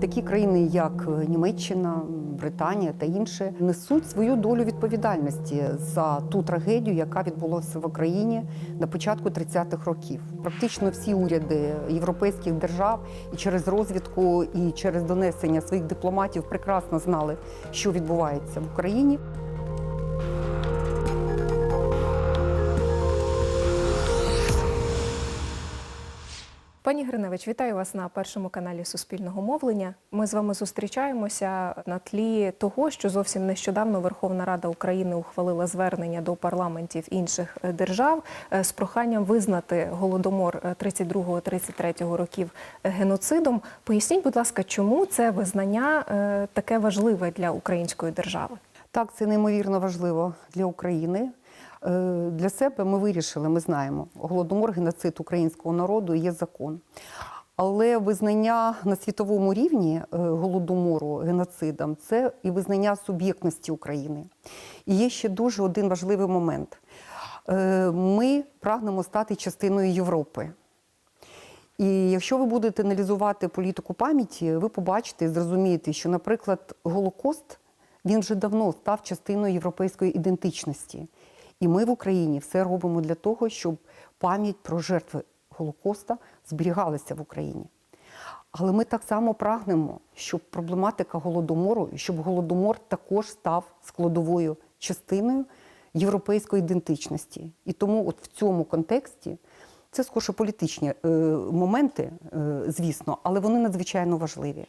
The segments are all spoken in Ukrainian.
Такі країни, як Німеччина, Британія та інші, несуть свою долю відповідальності за ту трагедію, яка відбулася в Україні на початку 30-х років. Практично всі уряди європейських держав і через розвідку, і через донесення своїх дипломатів прекрасно знали, що відбувається в Україні. Пані Гриневич, вітаю вас на першому каналі Суспільного мовлення. Ми з вами зустрічаємося на тлі того, що зовсім нещодавно Верховна Рада України ухвалила звернення до парламентів інших е, держав е, з проханням визнати голодомор е, 32-33 років е, геноцидом. Поясніть, будь ласка, чому це визнання таке важливе для української держави? Так, це неймовірно важливо для України. Е, Для себе ми вирішили, ми знаємо, голодомор, геноцид українського народу є закон. Але визнання на світовому рівні е, голодомору геноцидом це і визнання суб'єктності України. І є ще дуже один важливий момент. Е, Ми прагнемо стати частиною Європи. І якщо ви будете аналізувати політику пам'яті, ви побачите і зрозумієте, що, наприклад, Голокост він вже давно став частиною європейської ідентичності. І ми в Україні все робимо для того, щоб пам'ять про жертви Голокоста зберігалася в Україні. Але ми так само прагнемо, щоб проблематика голодомору, щоб голодомор також став складовою частиною європейської ідентичності. І тому, от в цьому контексті, це скорше політичні е, моменти, е, звісно, але вони надзвичайно важливі.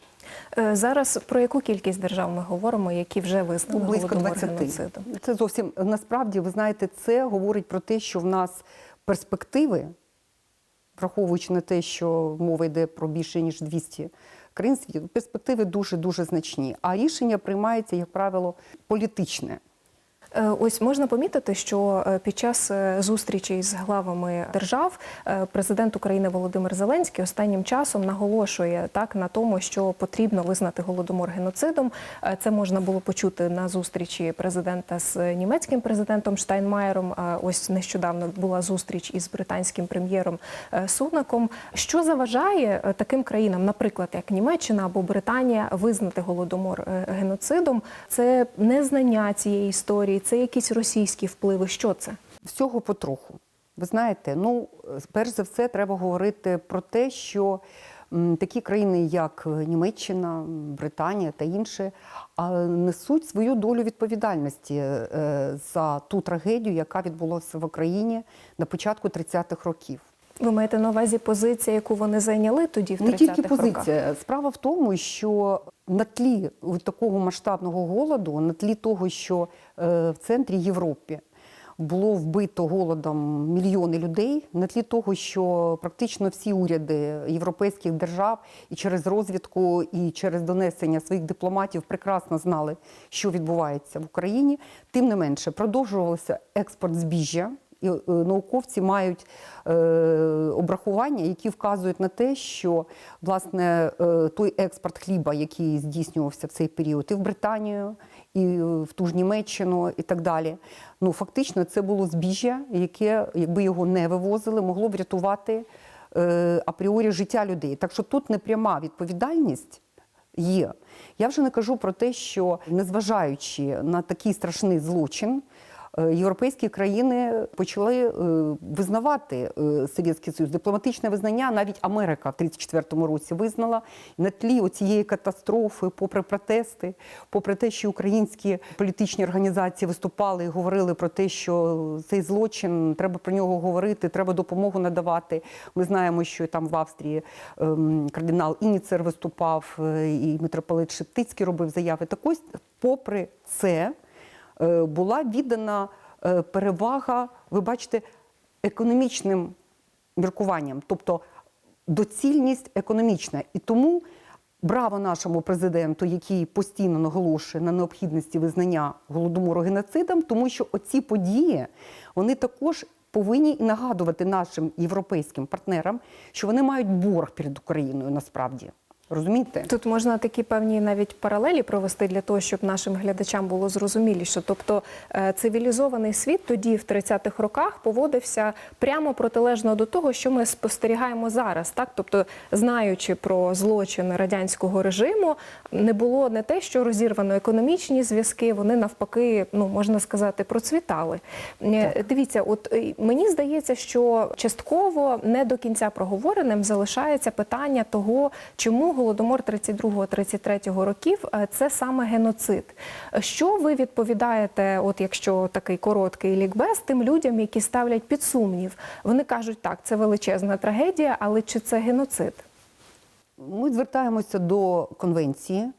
Е, Зараз про яку кількість держав ми говоримо, які вже визнали близько голодомор 20. геноцидом? Це зовсім насправді, ви знаєте, це говорить про те, що в нас перспективи, враховуючи на те, що мова йде про більше ніж 200 країн світу, перспективи дуже дуже значні. А рішення приймається, як правило, політичне. Е, Ось можна помітити, що е, під час е, зустрічі з главами держав президент України Володимир Зеленський останнім часом наголошує так на тому, що потрібно визнати голодомор геноцидом. Це можна було почути на зустрічі президента з німецьким президентом Штайнмаєром. Ось нещодавно була зустріч із британським прем'єром Сунаком. Що заважає таким країнам, наприклад, як Німеччина або Британія, визнати голодомор геноцидом? Це незнання цієї історії, це якісь російські впливи. Що це? Всього потроху. Ви знаєте, ну, перш за все, треба говорити про те, що такі країни, як Німеччина, Британія та інші, несуть свою долю відповідальності е, за ту трагедію, яка відбулася в Україні на початку 30-х років. Ви маєте на увазі позиція, яку вони зайняли тоді в 30-х Не тільки роках? позиція. Справа в тому, що на тлі такого масштабного голоду, на тлі того, що е, в центрі Європи було вбито голодом мільйони людей, на тлі того, що практично всі уряди європейських держав і через розвідку, і через донесення своїх дипломатів прекрасно знали, що відбувається в Україні. Тим не менше, продовжувався експорт збіжжя. Е, науковці мають е, обрахування, які вказують на те, що власне е, той експорт хліба, який здійснювався в цей період, і в Британію, і в ту ж Німеччину, і так далі. Ну фактично, це було збіжжя, яке, якби його не вивозили, могло врятувати е, апріорі життя людей. Так що тут непряма відповідальність є. Я вже не кажу про те, що незважаючи на такий страшний злочин. Європейські країни почали е, визнавати е, Совєтський Союз. Дипломатичне визнання навіть Америка в 1934 році визнала на тлі цієї катастрофи, попри протести, попри те, що українські політичні організації виступали і говорили про те, що цей злочин треба про нього говорити, треба допомогу надавати. Ми знаємо, що там в Австрії ем, кардинал Ініцер виступав, е, і митрополит Шептицький робив заяви. Так ось, попри це, була віддана е, перевага, ви бачите, економічним міркуванням, тобто доцільність економічна. І тому браво нашому президенту, який постійно наголошує на необхідності визнання голодомору геноцидом, тому що оці події вони також повинні нагадувати нашим європейським партнерам, що вони мають борг перед Україною насправді. Розумієте? Тут можна такі певні навіть паралелі провести для того, щоб нашим глядачам було зрозуміліше. Тобто е, цивілізований світ тоді, в 30-х роках, поводився прямо протилежно до того, що ми спостерігаємо зараз. Так, тобто, знаючи про злочини радянського режиму, не було не те, що розірвано економічні зв'язки, вони навпаки, ну можна сказати, процвітали. Е, Дивіться, от е, мені здається, що частково не до кінця проговореним залишається питання того, чому голодомор 32-33 років е, це саме геноцид. Що ви відповідаєте, от якщо такий короткий лікбез, тим людям, які ставлять під сумнів? Вони кажуть, так, це величезна трагедія, але чи це геноцид? Ми звертаємося до конвенції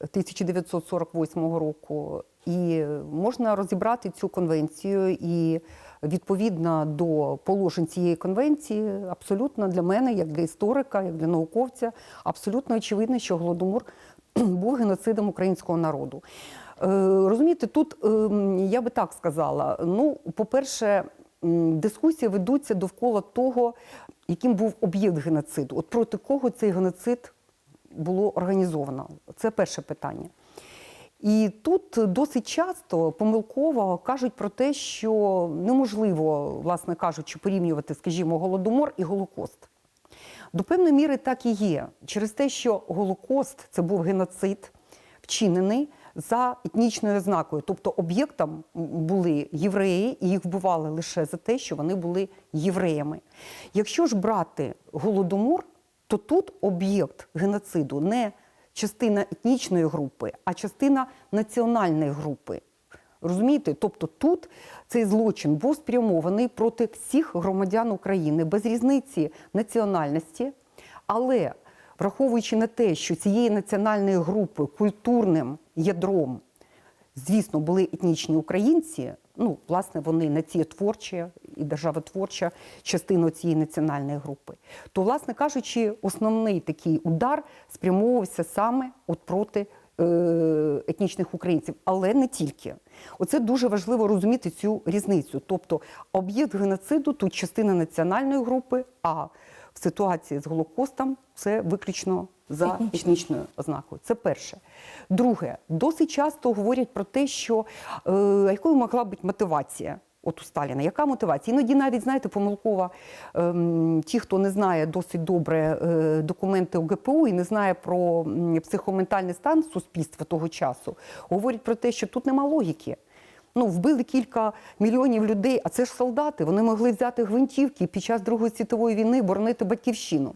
1948 року, і можна розібрати цю конвенцію і відповідно до положень цієї конвенції, абсолютно для мене, як для історика, як для науковця, абсолютно очевидно, що голодомор був геноцидом українського народу. Е, Розумієте, тут ем, я би так сказала: ну, по-перше, дискусії ведуться довкола того, яким був об'єкт геноциду, от проти кого цей геноцид було організовано. Це перше питання. І тут досить часто помилково кажуть про те, що неможливо, власне кажучи, порівнювати, скажімо, голодомор і Голокост. До певної міри так і є. Через те, що Голокост це був геноцид, вчинений за етнічною ознакою. Тобто об'єктом були євреї, і їх вбивали лише за те, що вони були євреями. Якщо ж брати голодомор, то тут об'єкт геноциду не частина етнічної групи, а частина національної групи. Розумієте? Тобто тут цей злочин був спрямований проти всіх громадян України без різниці національності, але враховуючи на те, що цієї національної групи культурним ядром, звісно, були етнічні українці, ну, власне, вони націєтворчі і державотворча частина цієї національної групи, то, власне кажучи, основний такий удар спрямовувався саме от проти е, етнічних українців, але не тільки. Оце дуже важливо розуміти цю різницю. Тобто об'єкт геноциду тут частина національної групи, а в ситуації з Голокостом це виключно за Етнічно. етнічною ознакою. Це перше. Друге, досить часто говорять про те, що е, якою могла бути мотивація. От у Сталіна, яка мотивація? Іноді навіть, знаєте, помилкова ем, ті, хто не знає досить добре е, документи ОГПУ і не знає про психоментальний стан суспільства того часу, говорять про те, що тут нема логіки. Ну, вбили кілька мільйонів людей, а це ж солдати. Вони могли взяти гвинтівки під час Другої світової війни боронити батьківщину.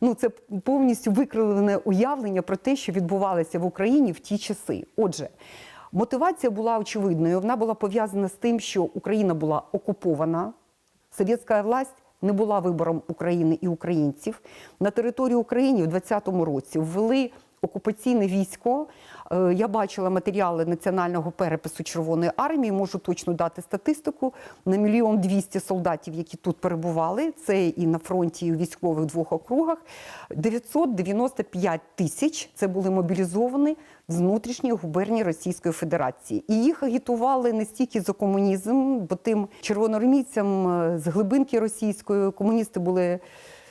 Ну, це повністю викривлене уявлення про те, що відбувалося в Україні в ті часи. Отже, мотивація була очевидною. Вона була пов'язана з тим, що Україна була окупована, совєтська власть не була вибором України і українців. На територію України в 20-му році ввели окупаційне військо. Е, Я бачила матеріали національного перепису Червоної армії. Можу точно дати статистику на мільйон двісті солдатів, які тут перебували. Це і на фронті, і у військових двох округах. 995 тисяч це були мобілізовані з внутрішньої губернії Російської Федерації. І їх агітували не стільки за комунізм, бо тим червоноармійцям е, з глибинки російської комуністи були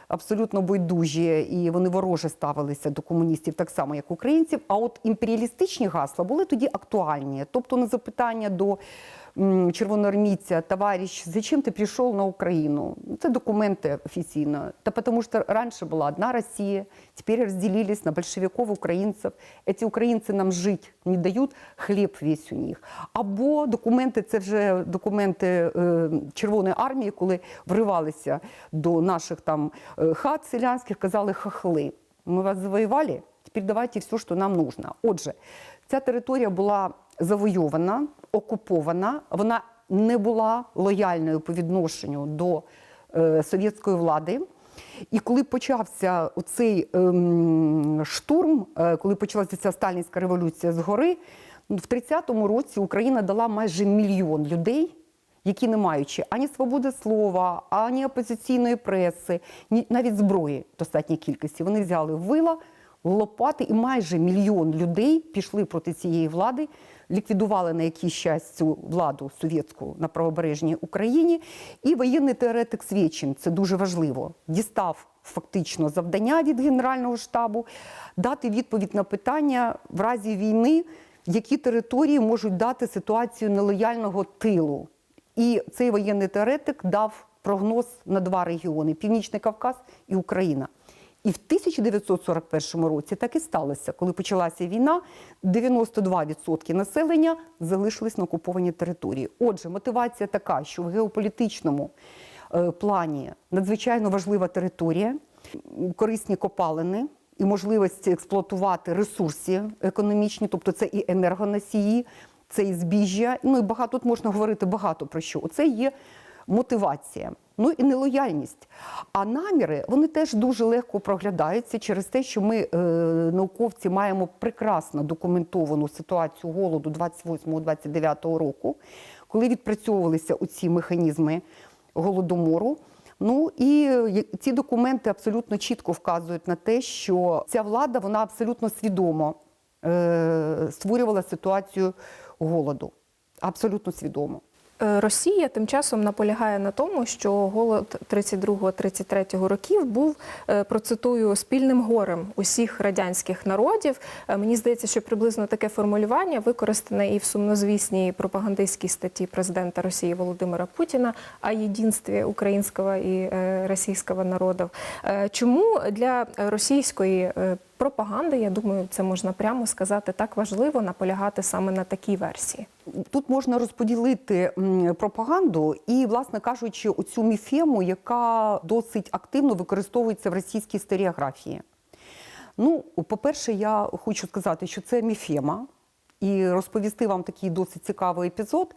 абсолютно байдужі, і вони вороже ставилися до комуністів так само, як українців. А от імперіалістичні гасла були тоді актуальні. Тобто на запитання до червоноармійця, товарищ, зачем ти прийшов на Україну? Це документи офіційно. Та потому что раньше была одна Россия, теперь разделились на большевиков, украинцев. Эти українці нам жити не дають, хліб весь у них. Або документи, це вже документи е, Червоної армії, коли вривалися до наших там е, хат селянських, казали хахли. Ми вас завоювали, тепер давайте все, що нам нужно. Отже, ця територія була завойована, окупована, вона не була лояльною по відношенню до е, совєтської влади. І коли почався оцей ем, штурм, е, коли почалася ця сталінська революція згори, в 30-му році Україна дала майже мільйон людей, які не маючи ані свободи слова, ані опозиційної преси, ні навіть зброї в достатній кількості, вони взяли вила, лопати, і майже мільйон людей пішли проти цієї влади, ліквідували на якийсь час цю владу совєтську на правобережній Україні. І воєнний теоретик Свєчин, це дуже важливо, дістав фактично завдання від Генерального штабу дати відповідь на питання в разі війни, які території можуть дати ситуацію нелояльного тилу. І цей воєнний теоретик дав прогноз на два регіони: Північний Кавказ і Україна. І в 1941 році так і сталося, коли почалася війна, 92% населення залишились на окупованій території. Отже, мотивація така, що в геополітичному е, плані надзвичайно важлива територія, корисні копалини і можливості експлуатувати ресурси економічні, тобто це і енергоносії, це і збіжжя. Ну і багато тут можна говорити багато про що. Оце є мотивація. Ну і нелояльність. А наміри вони теж дуже легко проглядаються через те, що ми, е, науковці, маємо прекрасно документовану ситуацію голоду 28-29 року, коли відпрацьовувалися оці механізми голодомору. Ну і е, ці документи абсолютно чітко вказують на те, що ця влада вона абсолютно свідомо е, створювала ситуацію голоду. Абсолютно свідомо. Е, Росія тим часом наполягає на тому, що голод 32-33 років був, е, процитую, спільним горем усіх радянських народів. Е, Мені здається, що приблизно таке формулювання використане і в сумнозвісній пропагандистській статті президента Росії Володимира Путіна о єдинстві українського і російського народів. Чому для російської пропаганди, я думаю, це можна прямо сказати, так важливо наполягати саме на такій версії? Тут можна розподілити пропаганду і, власне кажучи, оцю міфему, яка досить активно використовується в російській історіографії. Ну, по-перше, я хочу сказати, що це міфема. І розповісти вам такий досить цікавий епізод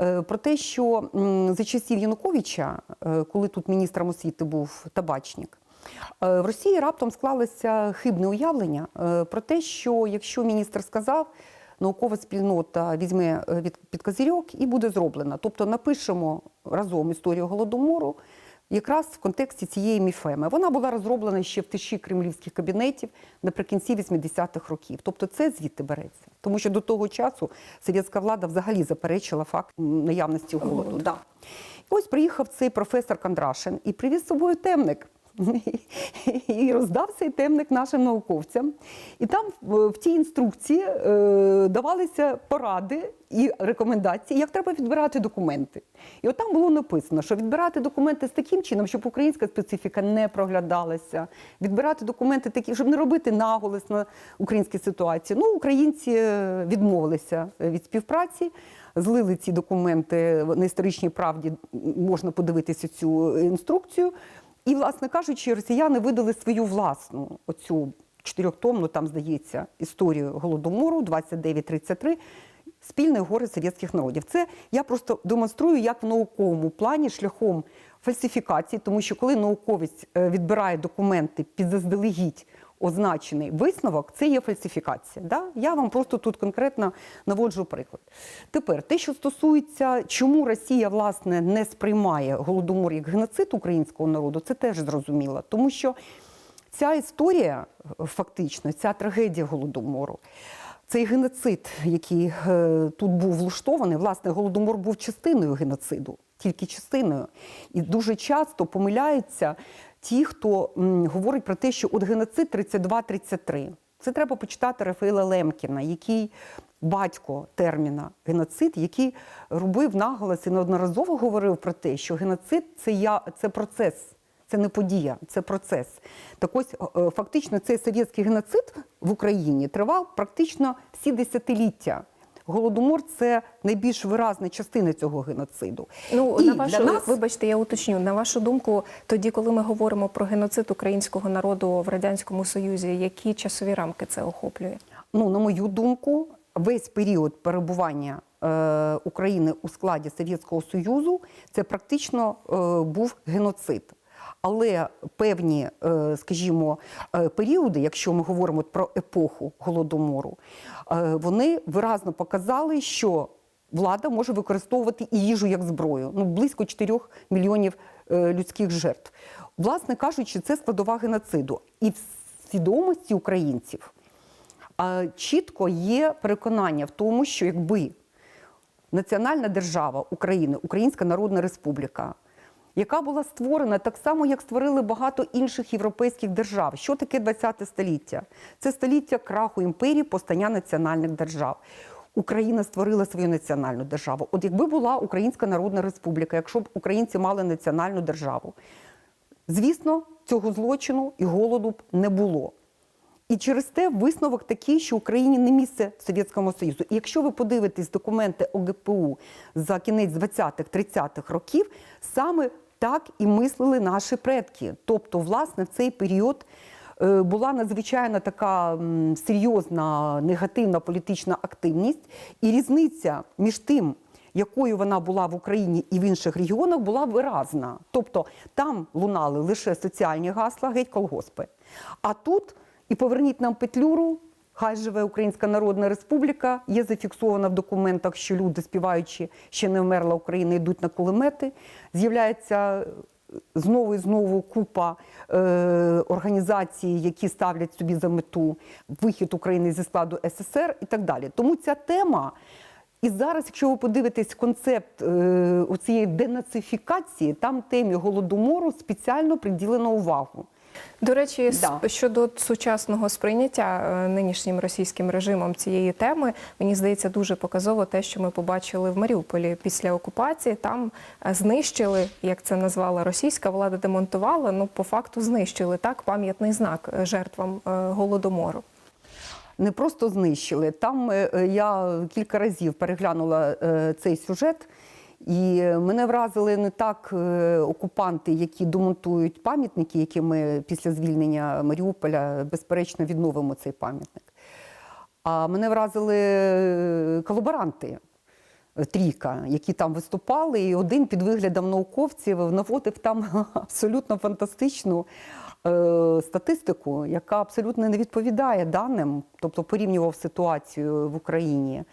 е, про те, що за часів Януковича, е, коли тут міністром освіти був табачник, в Росії раптом склалося хибне уявлення е, про те, що якщо міністр сказав, наукова спільнота візьме е, від під козирьок і буде зроблена. Тобто напишемо разом історію голодомору. Якраз в контексті цієї міфеми вона була розроблена ще в тиші кремлівських кабінетів наприкінці 80-х років. Тобто це звідти береться, тому що до того часу совєтська влада взагалі заперечила факт наявності голоду. Да. Ось приїхав цей професор Кондрашин і привіз з собою темник. І роздав цей темник нашим науковцям. І там в, в тій інструкції е, давалися поради і рекомендації, як треба відбирати документи. І от там було написано, що відбирати документи з таким чином, щоб українська специфіка не проглядалася, відбирати документи такі, щоб не робити наголос на українській ситуації. Ну, українці е, відмовилися від співпраці. Злили ці документи на історичній правді, можна подивитися цю інструкцію. І, власне кажучи, росіяни видали свою власну оцю чотирьохтомну, там здається, історію голодомору 29-33, спільне горе совєтських народів. Це я просто демонструю, як в науковому плані шляхом фальсифікації, тому що коли науковець е, відбирає документи під заздалегідь означений висновок, це є фальсифікація. Да? Я вам просто тут конкретно наводжу приклад. Тепер те, що стосується, чому Росія власне не сприймає голодомор як геноцид українського народу, це теж зрозуміло, тому що ця історія, фактично, ця трагедія голодомору. Цей геноцид, який е, тут був влаштований, власне, голодомор був частиною геноциду, тільки частиною. І дуже часто помиляються ті, хто говорить про те, що от геноцид 32-33. Це треба почитати Рафаїла Лемкіна, який батько терміна геноцид, який робив наголос і неодноразово говорив про те, що геноцид це я це процес. Це не подія, це процес. Так ось е, фактично цей совєтський геноцид в Україні тривав практично всі десятиліття. Голодомор це найбільш виразна частина цього геноциду. Ну, І на вашу, для нас вибачте, я уточню. На вашу думку, тоді, коли ми говоримо про геноцид українського народу в Радянському Союзі, які часові рамки це охоплює? Ну, на мою думку, весь період перебування е, України у складі Совєтського Союзу це практично е, був геноцид. Але певні, е, скажімо, періоди, якщо ми говоримо про епоху голодомору, вони виразно показали, що влада може використовувати і їжу як зброю. Ну, близько 4 мільйонів е, людських жертв. Власне кажучи, це складова геноциду. І в свідомості українців чітко є переконання в тому, що якби національна держава України, Українська Народна Республіка, яка була створена так само, як створили багато інших європейських держав. Що таке ХХ століття? Це століття краху імперії, постання національних держав. Україна створила свою національну державу. От якби була Українська Народна Республіка, якщо б українці мали національну державу, звісно, цього злочину і голоду б не було. І через те висновок такий, що Україні не місце Совєтському Союзу. І якщо ви подивитесь документи ОГПУ за кінець 20-30-х років, саме так і мислили наші предки. Тобто, власне, в цей період е, була надзвичайно така серйозна негативна політична активність, і різниця між тим, якою вона була в Україні і в інших регіонах, була виразна. Тобто там лунали лише соціальні гасла, геть колгоспи. А тут і поверніть нам петлюру. Хай живе Українська Народна Республіка. Є зафіксовано в документах, що люди, співаючи ще не вмерла Україна, йдуть на кулемети. З'являється знову і знову купа е, організацій, які ставлять собі за мету вихід України зі складу СССР і так далі. Тому ця тема. І зараз, якщо ви подивитесь концепт е, цієї денацифікації, там темі голодомору спеціально приділено увагу. До речі, Да. щодо сучасного сприйняття е, нинішнім російським режимом цієї теми, мені здається дуже показово те, що ми побачили в Маріуполі після окупації. Там е, знищили, як це назвала російська влада, демонтувала. Ну по факту знищили так пам'ятний знак е, жертвам голодомору. не просто знищили. Там я кілька разів переглянула цей сюжет, і мене вразили не так е, окупанти, які демонтують пам'ятники, які ми після звільнення Маріуполя безперечно відновимо цей пам'ятник. А мене вразили е, колаборанти. Трійка, які там виступали, і один під виглядом науковців наводив там абсолютно фантастичну е, статистику, яка абсолютно не відповідає даним, тобто порівнював ситуацію в Україні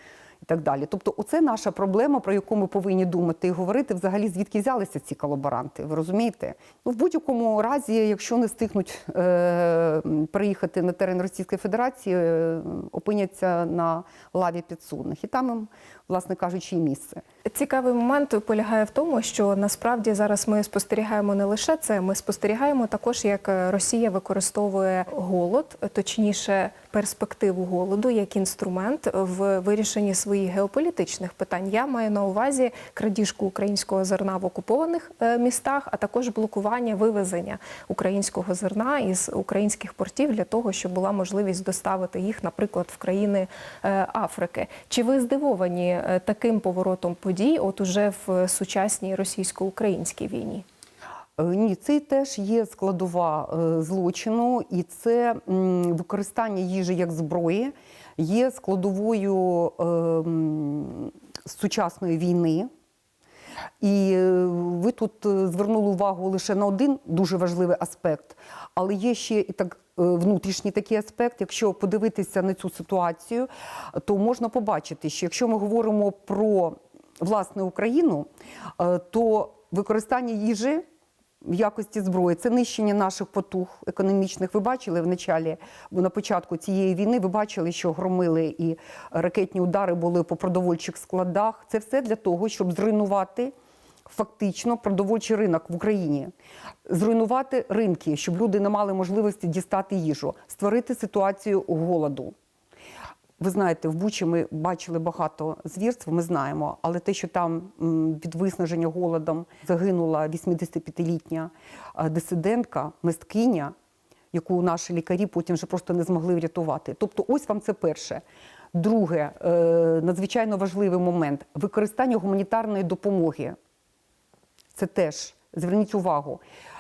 і так далі. Тобто, оце наша проблема, про яку ми повинні думати і говорити, взагалі звідки взялися ці колаборанти. Ви розумієте? Ну, в будь-якому разі, якщо не стигнуть е, приїхати на терен Російської Федерації, е, опиняться на лаві підсудних. І там їм, власне кажучи, і місце. Цікавий момент полягає в тому, що насправді зараз ми спостерігаємо не лише це, ми спостерігаємо також, як Росія використовує голод, точніше, перспективу голоду як інструмент в вирішенні своїх геополітичних питань. Я маю на увазі крадіжку українського зерна в окупованих е, містах, а також блокування вивезення українського зерна із українських портів для того, щоб була можливість доставити їх, наприклад, в країни е, Африки. Чи ви здивовані е, таким поворотом подій, от уже в сучасній російсько-українській війні? Ні, це теж є складова злочину, і це використання їжі як зброї є складовою е, сучасної війни. І е, ви тут е, звернули увагу лише на один дуже важливий аспект, але є ще і так е, внутрішній такий аспект. Якщо подивитися на цю ситуацію, то можна побачити, що якщо ми говоримо про власне Україну, то використання їжі в якості зброї це нищення наших потуг економічних. Ви бачили в началі, на початку цієї війни, ви бачили, що громили і ракетні удари були по продовольчих складах. Це все для того, щоб зруйнувати. Фактично продовольчий ринок в Україні, зруйнувати ринки, щоб люди не мали можливості дістати їжу, створити ситуацію голоду. Ви знаєте, в Бучі ми бачили багато звірств, ми знаємо, але те, що там від виснаження голодом загинула 85-літня е, дисидентка, мисткиня, яку наші лікарі потім вже просто не змогли врятувати. Тобто, ось вам це перше. Друге, е, надзвичайно важливий момент використання гуманітарної допомоги. Це теж зверніть увагу.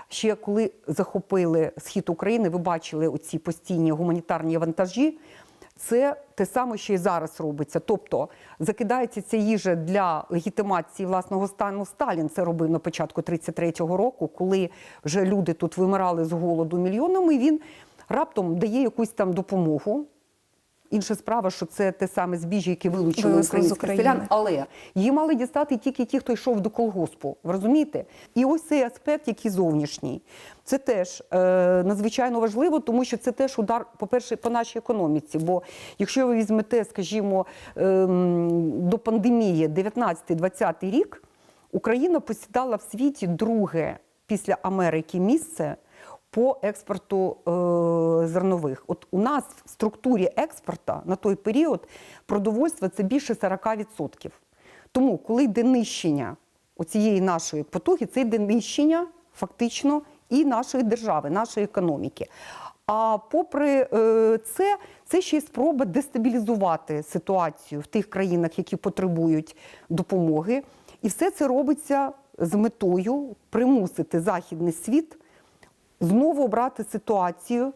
Ще коли захопили схід України, ви бачили оці постійні гуманітарні вантажі. Це те саме, що і зараз робиться. Тобто закидається ця їжа для легітимації власного стану. Сталін це робив на початку 33-го року, коли вже люди тут вимирали з голоду мільйонами. Він раптом дає якусь там допомогу. Інша справа, що це те саме збіжжя, яке вилучили українських селян, але її мали дістати тільки ті, хто йшов до колгоспу. Розумієте? І ось цей аспект, який зовнішній, це теж е, надзвичайно важливо, тому що це теж удар, по-перше, по нашій економіці. Бо якщо ви візьмете, скажімо, ем, до пандемії 19-20 рік. Україна посідала в світі друге після Америки місце по експорту е, зернових. От у нас в структурі експорту на той період продовольства це більше 40%. Тому, коли йде нищення оцієї нашої потуги, це йде нищення фактично і нашої держави, нашої економіки. А попри е, це, це ще й спроба дестабілізувати ситуацію в тих країнах, які потребують допомоги. І все це робиться з метою примусити західний світ знову обрати ситуацію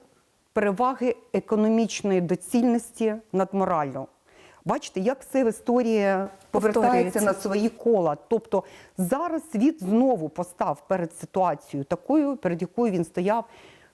переваги економічної доцільності над мораллю. Бачите, як все в історії повертається на свої кола. Тобто зараз світ знову постав перед ситуацією такою, перед якою він стояв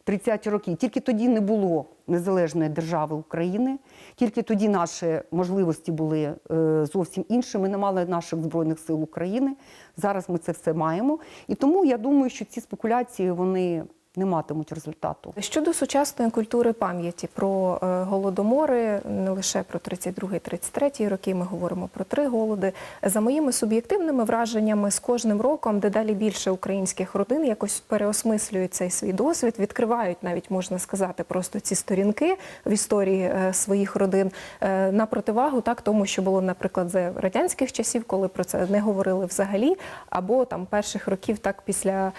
30 років. Тільки тоді не було незалежної держави України, тільки тоді наші можливості були е, зовсім іншими. Не мали наших збройних сил України. Зараз ми це все маємо. І тому я думаю, що ці спекуляції вони не матимуть результату. Щодо сучасної культури пам'яті про е, голодомори, не лише про 32-33 роки, ми говоримо про три голоди. За моїми суб'єктивними враженнями, з кожним роком дедалі більше українських родин якось переосмислюють цей свій досвід, відкривають навіть можна сказати просто ці сторінки в історії е, своїх родин е, на противагу так тому, що було, наприклад, за радянських часів, коли про це не говорили взагалі, або там перших років, так після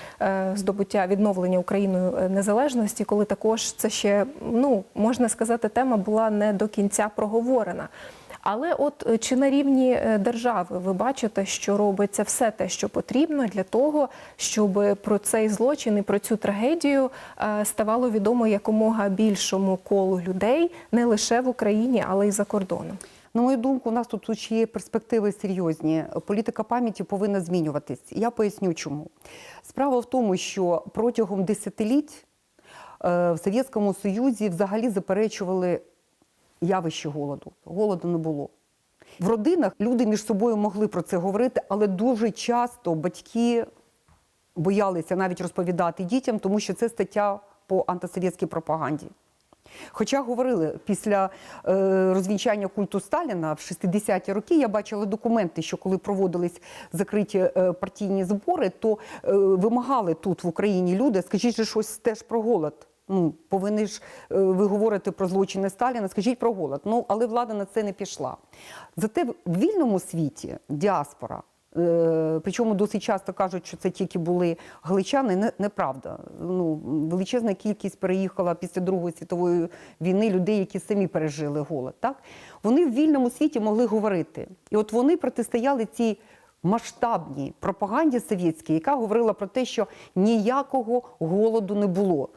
здобуття відновлення Україною е, незалежності, коли також це ще ну можна сказати, тема була не до кінця проговорена. Але от е, чи на рівні е, держави ви бачите, що робиться все те, що потрібно для того, щоб про цей злочин і про цю трагедію ставало відомо якомога більшому колу людей не лише в Україні, але й за кордоном? На мою думку, у нас тут є перспективи серйозні. Політика пам'яті повинна змінюватись. Я поясню, чому. Справа в тому, що протягом десятиліть е, в Совєтському Союзі взагалі заперечували явище голоду. Голоду не було. В родинах люди між собою могли про це говорити, але дуже часто батьки боялися навіть розповідати дітям, тому що це стаття по антисовєтській пропаганді. Хоча говорили після е, розвінчання культу Сталіна в 60-ті роки, я бачила документи, що коли проводились закриті е, партійні збори, то е, вимагали тут в Україні люди, скажіть же щось теж про голод. Ну, повинні ж ви говорите про злочини Сталіна, скажіть про голод. Ну, але влада на це не пішла. Зате в вільному світі діаспора, причому досить часто кажуть, що це тільки були галичани, неправда. Ну, величезна кількість переїхала після Другої світової війни людей, які самі пережили голод. Так? Вони в вільному світі могли говорити. І от вони протистояли цій масштабній пропаганді совєтській, яка говорила про те, що ніякого голоду не було.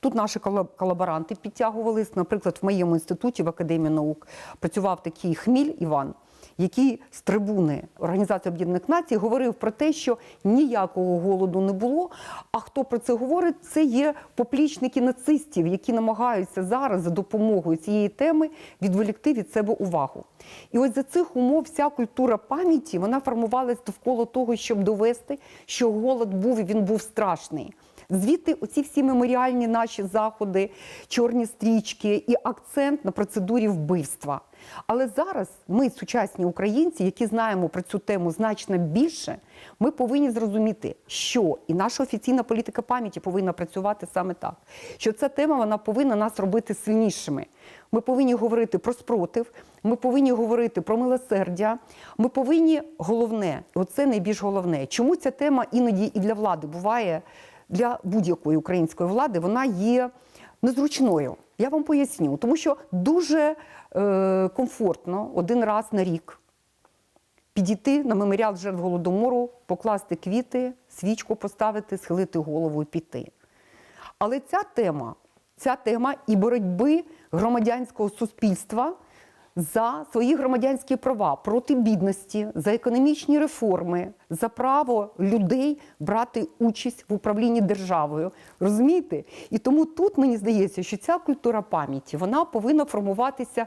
Тут наші колаб- колаборанти підтягувались. Наприклад, в моєму інституті в Академії наук працював такий хміль Іван, який з трибуни Організації Об'єднаних Націй говорив про те, що ніякого голоду не було. А хто про це говорить, це є поплічники нацистів, які намагаються зараз за допомогою цієї теми відволікти від себе увагу. І ось за цих умов вся культура пам'яті вона формувалась довкола того, щоб довести, що голод був і він був страшний. Звідти оці всі меморіальні наші заходи, чорні стрічки і акцент на процедурі вбивства. Але зараз ми, сучасні українці, які знаємо про цю тему значно більше, ми повинні зрозуміти, що і наша офіційна політика пам'яті повинна працювати саме так, що ця тема вона повинна нас робити сильнішими. Ми повинні говорити про спротив, ми повинні говорити про милосердя. Ми повинні головне, оце найбільш головне. Чому ця тема іноді і для влади буває для будь-якої української влади, вона є незручною. Я вам поясню, тому що дуже комфортно один раз на рік підійти на меморіал жертв голодомору, покласти квіти, свічку поставити, схилити голову і піти. Але ця тема, ця тема і боротьби громадянського суспільства за свої громадянські права проти бідності, за економічні реформи, за право людей брати участь в управлінні державою. Розумієте? І тому тут мені здається, що ця культура пам'яті вона повинна формуватися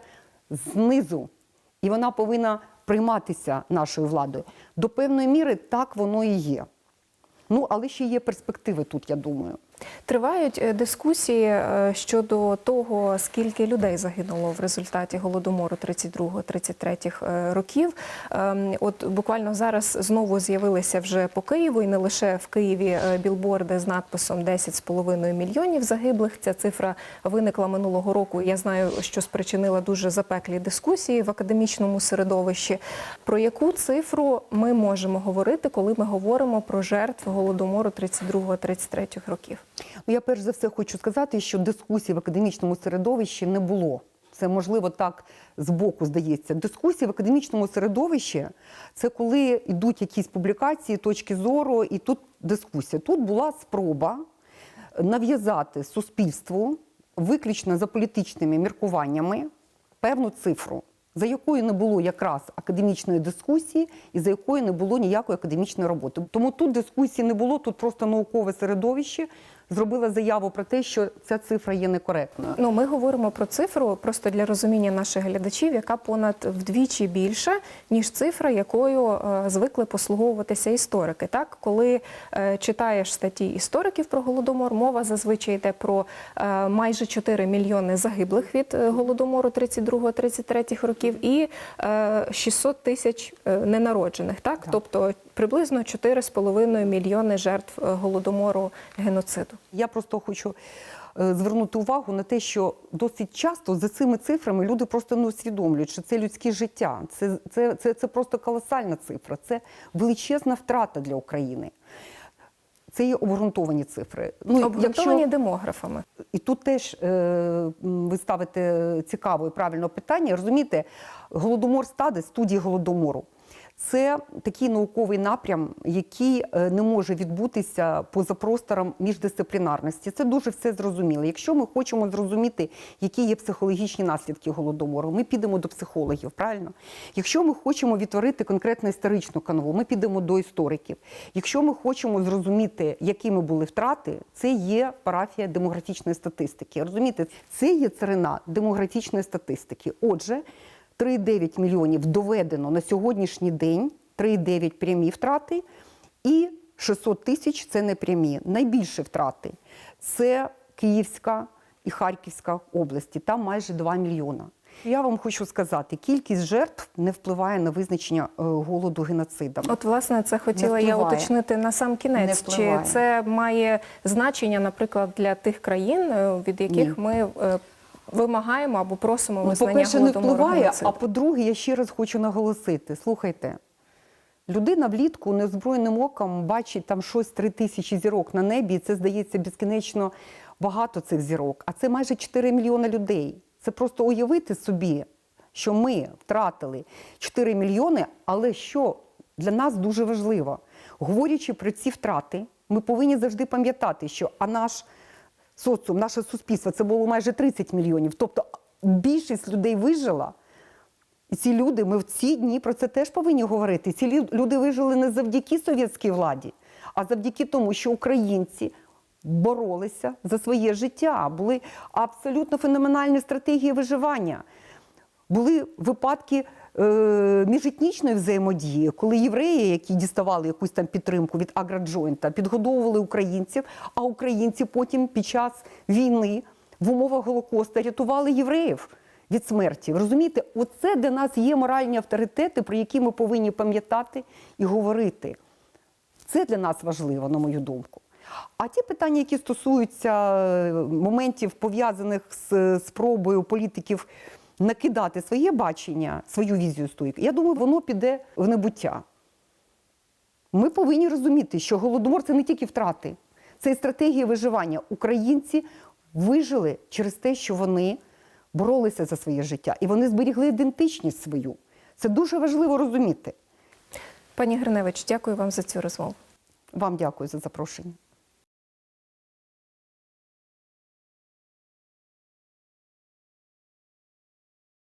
знизу, і вона повинна прийматися нашою владою. До певної міри так воно і є. Ну, але ще є перспективи тут, я думаю. Тривають е, дискусії е, щодо того, скільки людей загинуло в результаті голодомору 32-33 е, років. Ем, От буквально зараз знову з'явилися вже по Києву, і не лише в Києві білборди з надписом 10,5 мільйонів загиблих. Ця цифра виникла минулого року. Я знаю, що спричинила дуже запеклі дискусії в академічному середовищі. Про яку цифру ми можемо говорити, коли ми говоримо про жертв голодомору 32-33 років? Я перш за все хочу сказати, що дискусій в академічному середовищі не було. Це можливо так збоку здається. Дискусії в академічному середовищі це коли йдуть якісь публікації, точки зору, і тут дискусія. Тут була спроба нав'язати суспільству виключно за політичними міркуваннями певну цифру, за якою не було якраз академічної дискусії і за якою не було ніякої академічної роботи. Тому тут дискусії не було, тут просто наукове середовище зробило заяву про те, що ця цифра є некоректною. Ну, ми говоримо про цифру просто для розуміння наших глядачів, яка понад вдвічі більша, ніж цифра, якою е, звикли послуговуватися історики. Так, коли е, читаєш статті істориків про голодомор, мова зазвичай йде про е, майже 4 мільйони загиблих від голодомору 32-33 років і е, 600 тисяч ненароджених. Так? Так. тобто приблизно 4,5 мільйони жертв е, голодомору геноциду. Я просто хочу е, звернути увагу на те, що досить часто за цими цифрами люди просто не усвідомлюють, що це людське життя. Це, це, це, це просто колосальна цифра, це величезна втрата для України. Це є обґрунтовані цифри. Ну, Обґрунтовані демографами. І тут теж е, ви ставите цікаве і правильне питання. Розумієте, голодомор стади, студії голодомору. Це такий науковий напрям, який е, не може відбутися поза простором міждисциплінарності. Це дуже все зрозуміло. Якщо ми хочемо зрозуміти, які є психологічні наслідки голодомору, ми підемо до психологів, правильно? Якщо ми хочемо відтворити конкретно історичну канву, ми підемо до істориків. Якщо ми хочемо зрозуміти, якими були втрати, це є парафія демографічної статистики. Розумієте, це є царина демографічної статистики. Отже, 3,9 мільйонів доведено на сьогоднішній день, 3,9 прямі втрати, і 600 тисяч це не прямі. Найбільші втрати це Київська і Харківська області, там майже 2 мільйона. Я вам хочу сказати, кількість жертв не впливає на визначення е, голоду геноцидом. От, власне, це хотіла я уточнити на сам кінець. Чи це має значення, наприклад, для тих країн, е, від яких Ні. ми е, вимагаємо або просимо Ну, визнання по-перше, не впливає, а по-друге, я ще раз хочу наголосити: слухайте, людина влітку неозброєним оком бачить там щось три тисячі зірок на небі, і це здається безкінечно багато цих зірок. А це майже 4 мільйони людей. Це просто уявити собі, що ми втратили 4 мільйони, але що для нас дуже важливо, говорячи про ці втрати, ми повинні завжди пам'ятати, що а наш соціум, наше суспільство це було майже 30 мільйонів. Тобто більшість людей вижила. І ці люди, ми в ці дні про це теж повинні говорити. Ці люди вижили не завдяки совєтській владі, а завдяки тому, що українці боролися за своє життя. Були абсолютно феноменальні стратегії виживання. Були випадки міжетнічної взаємодії, коли євреї, які діставали якусь там підтримку від агроджойнта, підгодовували українців, а українці потім під час війни в умовах Голокоста рятували євреїв від смерті. Розумієте, оце для нас є моральні авторитети, про які ми повинні пам'ятати і говорити. Це для нас важливо, на мою думку. А ті питання, які стосуються е, моментів, пов'язаних з е, спробою політиків накидати своє бачення, свою візію стойки, я думаю, воно піде в небуття. Ми повинні розуміти, що голодомор це не тільки втрати, це і стратегія виживання. Українці вижили через те, що вони боролися за своє життя, і вони зберігли ідентичність свою. Це дуже важливо розуміти. Пані Гриневич, дякую вам за цю розмову. Вам дякую за запрошення.